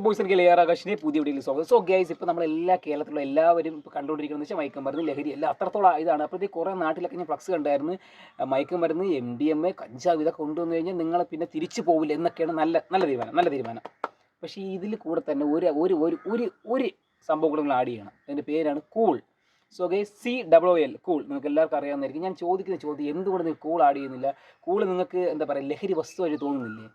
Boys എനിക്ക് layer ആകാശിനെ പുതിയ വീഡിയോയിൽ സ്വാഗതം. സോ ഗൈസ് ഇപ്പോൾ നമ്മൾ എല്ലാ കേരളത്തിലുള്ള എല്ലാവരും ഇപ്പോൾ കണ്ടുകൊണ്ടിരിക്കുന്നത് വെച്ചാൽ മയക്കം മരുന്ന് ലഹരി എല്ലാം അത്രത്തോളം ഇതാണ്. അപ്പോഴത്തേക്ക് കുറേ നാട്ടിലൊക്കെ ഞാൻ ഫ്ലക്സ് കണ്ടായിരുന്നു. മയക്കം മരുന്ന് എം ഡി എം എ കഞ്ചാവ് ഇതൊക്കെ കൊണ്ടുവന്നു കഴിഞ്ഞാൽ നിങ്ങളെ പിന്നെ തിരിച്ചു പോവില്ല എന്നൊക്കെയാണ് നല്ല നല്ല തീരുമാനം നല്ല തീരുമാനം. പക്ഷേ ഇതിൽ കൂടെ തന്നെ ഒരു ഒരു ഒരു ഒരു ഒരു സംഭവം കൂടെ നിങ്ങൾ ആഡ് ചെയ്യണം. അതിന്റെ പേരാണ് cool. So guys C W L cool. നിങ്ങൾക്ക് എല്ലാവർക്കും അറിയാവുന്നതായിരിക്കും. ഞാൻ ചോദിക്കുന്ന ചോദ്യം എന്തുകൊണ്ട് നിങ്ങൾ കൂൾ ആഡ് ചെയ്യുന്നില്ല? കൂൾ നിങ്ങൾക്ക് എന്താ പറയുക ലഹരി വസ്തുവായിട്ട് തോന്നുന്നില്ലേ?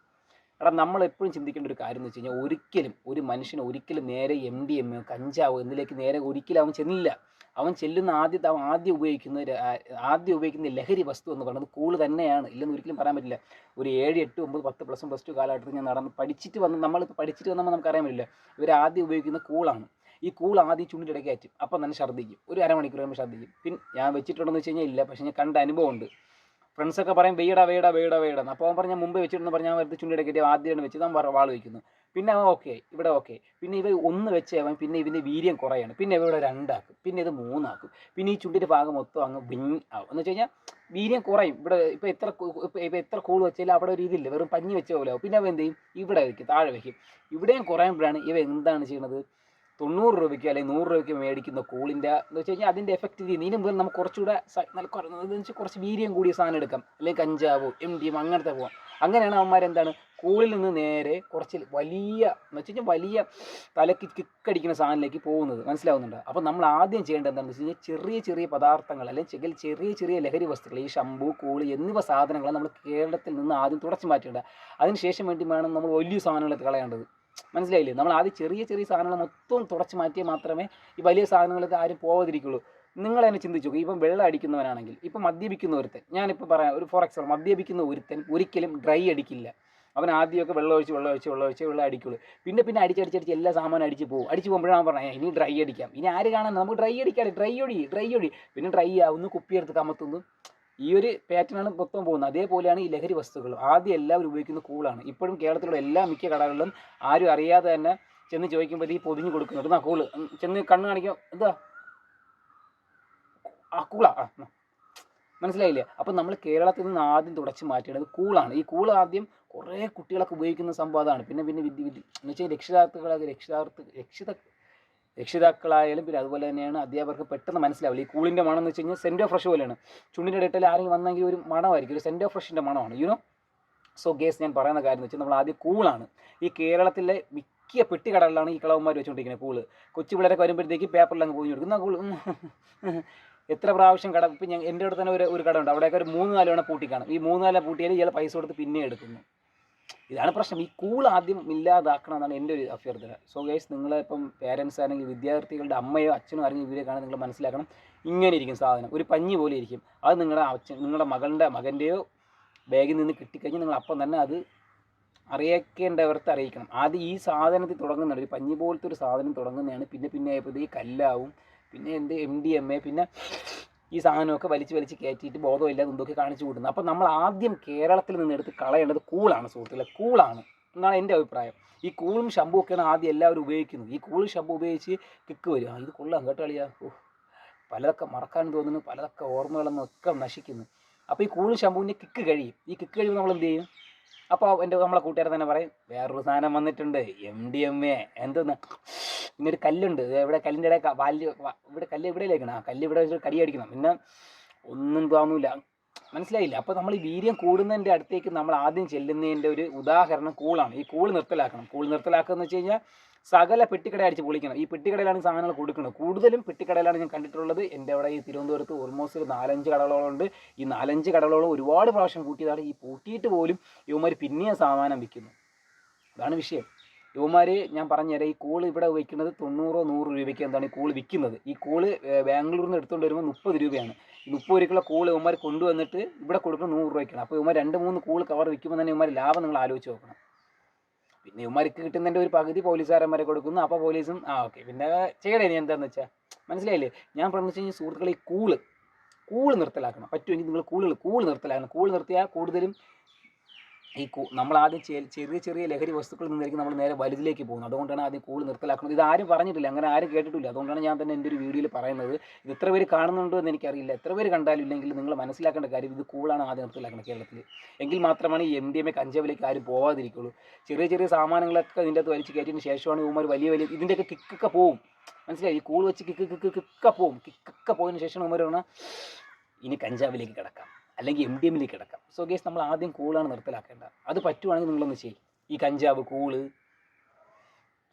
എടാ നമ്മൾ എപ്പോഴും ചിന്തിക്കേണ്ട ഒരു കാര്യം എന്ന് വെച്ച് കഴിഞ്ഞാൽ ഒരിക്കലും ഒരു മനുഷ്യൻ ഒരിക്കലും നേരെ എം ഡി എം കഞ്ചാവ് എന്നിലേക്ക് നേരെ ഒരിക്കലും അവൻ ചെന്നില്ല. അവൻ ചെല്ലുന്ന ആദ്യത്തെ അവൻ ആദ്യം ഉപയോഗിക്കുന്ന ആദ്യം ഉപയോഗിക്കുന്ന ലഹരി വസ്തു എന്ന് പറയുന്നത് കൂൾ തന്നെയാണ്. ഇല്ലെന്ന് ഒരിക്കലും പറയാൻ പറ്റില്ല. ഒരു ഏഴ് എട്ട് ഒമ്പത് പത്ത് പ്ലസ് വൺ പ്ലസ് ടു കാലഘട്ടത്തിൽ ഞാൻ നടന്ന് പഠിച്ചിട്ട് വന്ന് നമ്മളിപ്പോൾ പഠിച്ചിട്ട് വന്നപ്പോൾ നമുക്കറിയാൻ പറ്റില്ല. ഇവർ ആദ്യം ഉപയോഗിക്കുന്ന കൂളാണ് ഈ കൂൾ ആദ്യം ചുണ്ടിലിടയ്ക്ക് അപ്പം തന്നെ ഛർദ്ദിക്കും. ഒരു അരമണിക്കൂർ കഴിയുമ്പോൾ ഛർദ്ദിക്കും. പിന്നെ ഞാൻ വെച്ചിട്ടുണ്ടെന്ന് വെച്ച് കഴിഞ്ഞാൽ ഇല്ല. പക്ഷേ ഞാൻ കണ്ട അനുഭവമുണ്ട്. ഫ്രണ്ട്സൊക്കെ പറയും വെയ്യടാ വെയ്യടാ വെയ്യടാ വെയ്യട അപ്പോൾ അവൻ പറഞ്ഞാൽ മുമ്പ് വെച്ചിട്ടുണ്ടെന്ന് പറഞ്ഞാൽ അവൻ വെറുതെ കയറ്റി ആദ്യമാണ് വെച്ചത് അവൻ വാൾ വയ്ക്കുന്നു. പിന്നെ അവൻ ഓക്കെ ഇവിടെ ഓക്കെ പിന്നെ ഇവ ഒന്ന് വെച്ച് അവൻ പിന്നെ ഇതിന്റെ വീര്യം കുറയാണ്. പിന്നെ ഇവിടെ രണ്ടാക്കും. പിന്നെ ഇത് മൂന്നാക്കും. പിന്നെ ഈ ചുണ്ടിന്റെ ഭാഗം മൊത്തം അങ്ങ് ബിങ് ആവും. എന്ന് വെച്ച് കഴിഞ്ഞാൽ വീര്യം കുറയും. ഇവിടെ ഇപ്പോൾ എത്ര ഇപ്പോൾ എത്ര കൂൾ വെച്ചാലും അവിടെ ഒരു ഇതില്ല. വെറും പഞ്ഞി വെച്ച പോലെ ആവും. പിന്നെ അവൻ എന്ത് ചെയ്യും? ഇവിടെ വയ്ക്കും. താഴെ വയ്ക്കും. ഇവിടെയും കുറയുമ്പോഴാണ് ഇവ എന്താണ് ചെയ്യണത്? തൊണ്ണൂറ് രൂപയ്ക്ക് അല്ലെങ്കിൽ നൂറ് രൂപയ്ക്ക് മേടിക്കുന്ന കൂളിന്റെ എന്ന് വെച്ച് കഴിഞ്ഞാൽ അതിന്റെ എഫക്റ്റ് ചെയ്യുന്നത് ഇതിന് മുതൽ നമുക്ക് കുറച്ചുകൂടെ നല്ല കുറ- വെച്ചാൽ കുറച്ച് വീര്യം കൂടിയ സാധനം എടുക്കാം. അല്ലെങ്കിൽ കഞ്ചാവോ എം ഡി എം അങ്ങനത്തെ പോകാം അങ്ങനെയാണ് അവന്മാർ എന്താണ് കൂളിൽ നിന്ന് നേരെ കുറച്ച് വലിയ എന്ന് വെച്ച് കഴിഞ്ഞാൽ വലിയ തലക്ക് കിക്കടിക്കുന്ന സാധനത്തിലേക്ക് പോകുന്നത്. മനസ്സിലാവുന്നുണ്ട്? അപ്പോൾ നമ്മൾ ആദ്യം ചെയ്യേണ്ടത് എന്താണെന്ന് വെച്ച് കഴിഞ്ഞാൽ ചെറിയ ചെറിയ പദാർത്ഥങ്ങൾ അല്ലെങ്കിൽ ചെറിയ ചെറിയ ലഹരി വസ്തുക്കൾ ഈ ഷംപൂ കൂൾ എന്നിവ സാധനങ്ങൾ നമ്മൾ കേരളത്തിൽ നിന്ന് ആദ്യം തുടച്ചു മാറ്റേണ്ടത്. അതിനുശേഷം വേണ്ടി വേണം നമ്മൾ വലിയ സാധനങ്ങളൊക്കെ കളയേണ്ടത്. മനസ്സിലായില്ലേ? നമ്മൾ ആദ്യം ചെറിയ ചെറിയ സാധനങ്ങൾ മൊത്തം തുടച്ച് മാറ്റിയാൽ മാത്രമേ ഈ വലിയ സാധനങ്ങൾക്ക് ആരും പോകാതിരിക്കുള്ളൂ നിങ്ങൾ തന്നെ ചിന്തിച്ചു ഇപ്പം വെള്ളം അടിക്കുന്നവനാണെങ്കിൽ ഇപ്പം മദ്യപിക്കുന്ന ഒരുത്തൻ ഞാനിപ്പോൾ പറയാം ഒരു ഫോർ എക്സാമ്പിൾ മദ്യപിക്കുന്ന ഒരുത്തൻ ഒരിക്കലും ഡ്രൈ അടിക്കില്ല. അവൻ ആദ്യമൊക്കെ വെള്ളം ഒഴിച്ച് വെള്ളം ഒഴിച്ച് വെള്ളം ഒഴിച്ച് വെള്ളം അടിക്കുള്ളൂ. പിന്നെ പിന്നെ അടിച്ചടിച്ചടിച്ച് എല്ലാ സാധനം അടിച്ച് പോകും. അടിച്ച് പോകുമ്പോഴാണ് പറഞ്ഞത് ഇനി ഡ്രൈ അടിക്കാം. ഇനി ആര് കാണാൻ നമുക്ക് ഡ്രൈ അടിക്കാം ഡ്രൈ ഒഴി ഡ്രൈ ഒഴി. പിന്നെ ഡ്രൈ ആവുന്നു കുപ്പിയെടുത്ത് കമത്തുന്നു. ഈ ഒരു പാറ്റേണാണ് മൊത്തം പോകുന്നത്. അതേപോലെയാണ് ഈ ലഹരി വസ്തുക്കൾ ആദ്യം എല്ലാവരും ഉപയോഗിക്കുന്ന കൂളാണ്. ഇപ്പോഴും കേരളത്തിലുള്ള എല്ലാ മിക്ക കടകളിലും ആരും അറിയാതെ തന്നെ ചെന്ന് ചോദിക്കുമ്പോൾ ഈ പൊതിഞ്ഞ് കൊടുക്കുന്നുണ്ട് എന്നാ കൂൾ? ചെന്ന് കണ്ണ് കാണിക്കും എന്താ? ആ കൂളാ. മനസ്സിലായില്ലേ? അപ്പം നമ്മൾ കേരളത്തിൽ നിന്ന് ആദ്യം തുടച്ച് മാറ്റേണ്ടത് കൂളാണ്. ഈ കൂൾ ആദ്യം കുറേ കുട്ടികളൊക്കെ ഉപയോഗിക്കുന്ന സംഭവം അതാണ്. പിന്നെ പിന്നെ വിദ്യ വിദ്യ. എന്ന് വെച്ചാൽ രക്ഷിതാർത്ഥികളൊക്കെ രക്ഷിതാർത്ഥ രക്ഷിത രക്ഷിതാക്കളായാലും പിന്നെ അതുപോലെ തന്നെയാണ് അധ്യാപകർക്ക് പെട്ടെന്ന് മനസ്സിലാവില്ല. ഈ കൂളിന്റെ മണം എന്ന് വെച്ച് കഴിഞ്ഞാൽ സെന്റ് ഓഫ് ഫ്രഷ് പോലെയാണ്. ചുണ്ടിന്റെ ഇടയിൽ ആരെങ്കിലും വന്നെങ്കിൽ ഒരു മണമായിരിക്കും. ഒരു സെന്റ് ഓഫ് ഫ്രഷിന്റെ മണമാണ്. യുനോ സോ ഗേസ് ഞാൻ പറയുന്ന കാര്യം എന്ന് വെച്ചാൽ നമ്മൾ ആദ്യം കൂളാണ് ഈ കേരളത്തിലെ മിക്ക പെട്ടിക്കടകളിലാണ് ഈ കളവന്മാർ വെച്ചുകൊണ്ടിരിക്കുന്നത് കൂൾ കൊച്ചു പിള്ളേരൊക്കെ വരുമ്പോഴത്തേക്ക് പേപ്പറിൽ അങ്ങ് പോയി കൊടുക്കും. എന്നാ കൂൾ എത്ര പ്രാവശ്യം കട ഇപ്പം ഞാൻ എന്റെ അടുത്ത് തന്നെ ഒരു ഒരു കട ഉണ്ട്. അവിടെയൊക്കെ ഒരു മൂന്ന് നാല് വേണം പൂട്ടിക്കാണ് ഈ മൂന്ന് നാല് പൂട്ടിയാൽ ഇയാൾ പൈസ കൊടുത്ത് പിന്നെ എടുക്കുന്നു. ഇതാണ് പ്രശ്നം. ഈ കൂൾ ആദ്യം ഇല്ലാതാക്കണം എന്നാണ് എന്റെ ഒരു അഭ്യർത്ഥന. സോ ഗൈസ് നിങ്ങളിപ്പം പേരൻസ് ആണെങ്കിൽ വിദ്യാർത്ഥികളുടെ അമ്മയോ അച്ഛനോ അറിഞ്ഞ ഇവരെ കാണാൻ നിങ്ങൾ മനസ്സിലാക്കണം. ഇങ്ങനെ ഇരിക്കും സാധനം. ഒരു പഞ്ഞി പോലെ ഇരിക്കും. അത് നിങ്ങളുടെ അച്ഛൻ നിങ്ങളുടെ മകളുടെ മകന്റെയോ ബാഗിൽ നിന്ന് കിട്ടിക്കഴിഞ്ഞാൽ നിങ്ങൾ അപ്പം തന്നെ അത് അറിയിക്കേണ്ടവർക്ക് അറിയിക്കണം. ആദ്യം ഈ സാധനത്തിൽ തുടങ്ങുന്നുണ്ട് ഒരു പഞ്ഞി പോലത്തെ ഒരു സാധനം തുടങ്ങുന്നതാണ്. പിന്നെ പിന്നെ ആയപ്പോഴത്തേക്ക് കല്ലാവും. പിന്നെ എന്ത്? എം ഡി എം എ പിന്നെ ഈ സാധനമൊക്കെ വലിച്ച് വലിച്ച് കയറ്റിയിട്ട് ബോധമില്ലാതെ എന്തൊക്കെ കാണിച്ചു കൂട്ടുന്നത്? അപ്പം നമ്മൾ ആദ്യം കേരളത്തിൽ നിന്ന് എടുത്ത് കളയേണ്ടത് കൂളാണ് സുഹൃത്തുക്കളെ കൂളാണ്. എന്നാണ് എന്റെ അഭിപ്രായം. ഈ കൂളും ഷമ്പും ഒക്കെയാണ് ആദ്യം എല്ലാവരും ഉപയോഗിക്കുന്നത്. ഈ കൂളും ഷമ്പും ഉപയോഗിച്ച് കിക്ക് വരും ഇത് കൊള്ളാം കേട്ടോ കളിയാ പലതൊക്കെ മറക്കാൻ തോന്നുന്നു പലതൊക്കെ ഓർമ്മകളെന്നൊക്കെ നശിക്കുന്നു. അപ്പോൾ ഈ കൂളും ഷമ്പുവിന്റെ കിക്ക് കഴിയും. ഈ കിക്ക് കഴിയുമ്പോൾ നമ്മൾ എന്ത് ചെയ്യും? അപ്പോൾ എന്റെ നമ്മളെ കൂട്ടുകാരൻ തന്നെ പറയും വേറൊരു സാധനം വന്നിട്ടുണ്ട് എം ഡി എം എ എന്തോന്ന്? പിന്നെ ഒരു കല്ലുണ്ട് ഇവിടെ കല്ലിന്റെ ഇടയിൽ വാല്യ ഇവിടെ കല്ല് ഇവിടെയിലേക്കാണ് ആ കല്ല് ഇവിടെ വെച്ചിട്ട് കടി അടിക്കണം. പിന്നെ ഒന്നും തോന്നൂല. മനസ്സിലായില്ല? അപ്പോൾ നമ്മൾ വീര്യം കൂടുന്നതിന്റെ അടുത്തേക്ക് നമ്മൾ ആദ്യം ചെല്ലുന്നതിന്റെ ഒരു ഉദാഹരണം കൂളാണ്. ഈ കൂൾ നിർത്തലാക്കണം. കൂൾ നിർത്തലാക്കുക എന്ന് വെച്ച് കഴിഞ്ഞാൽ സകല പെട്ടിക്കട അടിച്ച് പൊളിക്കണം. ഈ പെട്ടിക്കടയിലാണ് സാധനങ്ങൾ കൊടുക്കുന്നത്. കൂടുതലും പെട്ടിക്കടയിലാണ് ഞാൻ കണ്ടിട്ടുള്ളത്. എന്റെ അവിടെ ഈ തിരുവനന്തപുരത്ത് ഓൾമോസ്റ്റ് ഒരു നാലഞ്ച് കടകളോളം ഉണ്ട്. ഈ നാലഞ്ച് കടകളോളം ഒരുപാട് പ്രാവശ്യം കൂട്ടിയതാണ്. ഈ പൂട്ടിയിട്ട് പോലും ഇവന്മാർ പിന്നെയും സാമാനം വിൽക്കുന്നു. അതാണ് വിഷയം. യുവമാർ ഞാൻ പറഞ്ഞുതരാം ഈ കൂൾ ഇവിടെ വയ്ക്കുന്നത് തൊണ്ണൂറോ നൂറ് രൂപയ്ക്ക് എന്താണ് ഈ കൂൾ വിൽക്കുന്നത്. ഈ കൂൾ ബാംഗ്ലൂരിൽ നിന്ന് എടുത്തുകൊണ്ട് വരുമ്പോൾ മുപ്പത് രൂപയാണ്. മുപ്പത് രൂപയ്ക്കുള്ള കൂൾ ഇവന്മാർ കൊണ്ടുവന്നിട്ട് ഇവിടെ കൊടുക്കുന്നത് നൂറ് രൂപയ്ക്കാണ്. അപ്പോൾ ഇവന്മാർ രണ്ട് മൂന്ന് കൂൾ കവർ വിൽക്കുമ്പോൾ തന്നെ ഇവന്മാർ ലാഭം നിങ്ങൾ ആലോചിച്ച് നോക്കണം. പിന്നെ ഇവന്മാർക്ക് കിട്ടുന്നതിന്റെ ഒരു പകുതി പോലീസുകാരന്മാരെ കൊടുക്കുന്നു. അപ്പോൾ പോലീസും ആ ഓക്കെ പിന്നെ ചെയ്യണേ ഇനി എന്താണെന്ന് വെച്ചാൽ മനസ്സിലായില്ലേ? ഞാൻ പറഞ്ഞു വെച്ച് കഴിഞ്ഞാൽ സുഹൃത്തുക്കളെ ഈ കൂൾ കൂൾ നിർത്തലാക്കണം. പറ്റുമെങ്കിൽ നിങ്ങൾ കൂളുകൾ കൂൾ നിർത്തലാക്കണം. കൂൾ നിർത്തിയാൽ കൂടുതലും ഈ നമ്മൾ ആദ്യം ചെറിയ ചെറിയ ലഹരി വസ്തുക്കളിൽ നിന്നായിരിക്കും നമ്മൾ നേരെ വലുതിലേക്ക് പോകുന്നത്. അതുകൊണ്ടാണ് ആദ്യം കൂൾ നിർത്തലാക്കുന്നത്. ഇത് ആരും പറഞ്ഞിട്ടില്ല. അങ്ങനെ ആരും കേട്ടിട്ടില്ല. അതുകൊണ്ടാണ് ഞാൻ തന്നെ എന്റെ ഒരു വീഡിയോയിൽ പറയുന്നത്. ഇത് എത്ര പേര് കാണുന്നുണ്ടോ എന്ന് എനിക്കറിയില്ല. എത്ര പേര് കണ്ടാലും ഇല്ലെങ്കിൽ നിങ്ങൾ മനസ്സിലാക്കേണ്ട കാര്യം ഇത് കൂളാണ് ആദ്യം നിർത്തലാക്കുന്നത് കേരളത്തിൽ. എങ്കിൽ മാത്രമാണ് ഈ എം ഡി എം എ കഞ്ചാവിലേക്ക് ആരും പോവാതിരിക്കുള്ളൂ. ചെറിയ ചെറിയ സാമാനങ്ങളൊക്കെ ഇതിന്റെ അകത്ത് വലിച്ച് കയറ്റിയതിന് ശേഷമാണ് ഇവന്മാർ വലിയ വലിയ ഇതിന്റെയൊക്കെ കിക്കൊക്കെ പോവും. മനസ്സിലായി? ഈ കൂൾ വെച്ച് കിക്ക് കിക്ക് കിക്കൊക്കെ പോവും. കിക്കൊക്കെ പോയതിന് ശേഷം ഇവന്മാർ ഇനി കഞ്ചാവിലേക്ക് കിടക്കാം. അല്ലെങ്കിൽ എം ഡി എമ്മിലേക്ക് കിടക്കാം. സോ ഗേസ് നമ്മൾ ആദ്യം കൂളാണ് നിർത്തലാക്കേണ്ടത് അത് പറ്റുവാണെങ്കിൽ നിങ്ങളൊന്ന് ചെയ്യും. ഈ കഞ്ചാവ് കൂൾ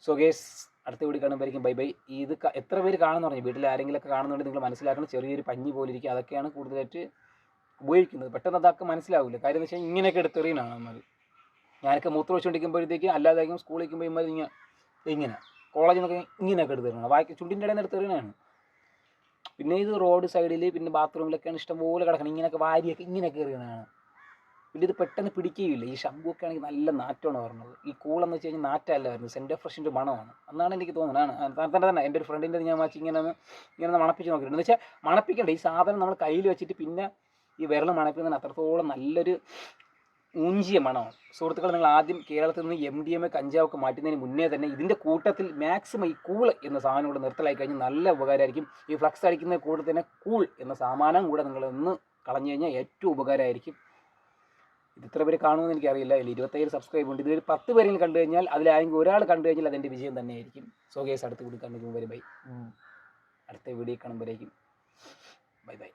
സോ ഗേസ് അടുത്ത വീട് കാണുമ്പോഴേക്കും ബൈ ബൈ ഇത് എത്ര പേര് കാണുന്നു പറഞ്ഞു. വീട്ടിൽ ആരെങ്കിലുമൊക്കെ കാണുന്നുണ്ടെങ്കിൽ നിങ്ങൾ മനസ്സിലാക്കണം. ചെറിയൊരു പഞ്ഞി പോലെ ഇരിക്കുക. അതൊക്കെയാണ് കൂടുതലായിട്ട് ഉപയോഗിക്കുന്നത്. പെട്ടെന്ന് അതൊക്കെ മനസ്സിലാവില്ല കാര്യം എന്ന് വെച്ചാൽ ഇങ്ങനെയൊക്കെ എടുത്തെറിയണാണ് നമ്മൾ ഞാനൊക്കെ മൂത്ര വെച്ചുകൊണ്ടിരിക്കുമ്പോഴത്തേക്ക് അല്ലാതെ സ്കൂളിൽ ഇരിക്കുമ്പോൾ ഇങ്ങനെ ഇങ്ങനെ. കോളേജിൽ നിന്നൊക്കെ ഇങ്ങനെയൊക്കെ എടുത്തെറിയണം വായിക്ക് ചുണ്ടിന്റെ ഇടയിൽ നിന്ന് എടുത്തെറിയണതാണ് പിന്നെ ഇത് റോഡ് സൈഡിൽ പിന്നെ ബാത്റൂമിലൊക്കെയാണ് ഇഷ്ടംപോലെ കിടക്കണം ഇങ്ങനെയൊക്കെ വാരിയൊക്കെ ഇങ്ങനെ കയറിയതാണ്. പിന്നെ ഇത് പെട്ടെന്ന് പിടിക്കുകയില്ല. ഈ ഷമ്പൊക്കെ ആണെങ്കിൽ നല്ല നാറ്റമാണ് പറഞ്ഞത്. ഈ കൂളെന്ന് വെച്ച് കഴിഞ്ഞാൽ നാറ്റമല്ല വരുന്നത് സെന്റർ ഫ്രഷിന്റെ മണമാണ്. എന്നാണ് എനിക്ക് തോന്നുന്നത്. ആണ് തന്നെ തന്നെ എന്റെ ഒരു ഫ്രണ്ടിന്റെ ഞാൻ വാച്ച് ഇങ്ങനെ ഇങ്ങനെ മണപ്പിച്ച് നോക്കിയിട്ടുണ്ട്. എന്ന് വെച്ചാൽ മണപ്പിക്കണ്ട. ഈ സാധനം നമ്മൾ കയ്യിൽ വെച്ചിട്ട് പിന്നെ ഈ വിരൽ മണപ്പിക്കുന്നതിന് അത്രത്തോളം നല്ലൊരു ഊഞ്ചിയ മണമാണ് സുഹൃത്തുക്കൾ നിങ്ങൾ ആദ്യം കേരളത്തിൽ നിന്ന് എം ഡി എം എ കഞ്ചാവൊക്കെ മാറ്റുന്നതിന് മുന്നേ തന്നെ ഇതിന്റെ കൂട്ടത്തിൽ മാക്സിമം ഈ കൂൾ എന്ന സാധനം കൂടെ നിർത്തലായി കഴിഞ്ഞാൽ നല്ല ഉപകാരമായിരിക്കും. ഈ ഫ്ലക്സ് അടിക്കുന്ന കൂടെ തന്നെ കൂൾ എന്ന സാമാനം കൂടെ നിങ്ങൾ ഒന്ന് കളഞ്ഞു കഴിഞ്ഞാൽ ഏറ്റവും ഉപകാരമായിരിക്കും. ഇത് ഇത്ര പേര് കാണുമെന്ന് എനിക്കറിയില്ല. അതിൽ ഇരുപത്തേഴ് സബ്സ്ക്രൈബ് ഉണ്ട്. ഇതിൽ പത്ത് പേരെങ്കിലും കണ്ടു കഴിഞ്ഞാൽ അതിലായെങ്കിൽ ഒരാൾ കണ്ടു കഴിഞ്ഞാൽ അതെന്റെ വിജയം തന്നെയായിരിക്കും. സോ കേസ് അടുത്ത വീഡിയോ കണ്ടു ബൈ അടുത്ത വീഡിയോ കാണുമ്പോഴേക്കും. Bye bye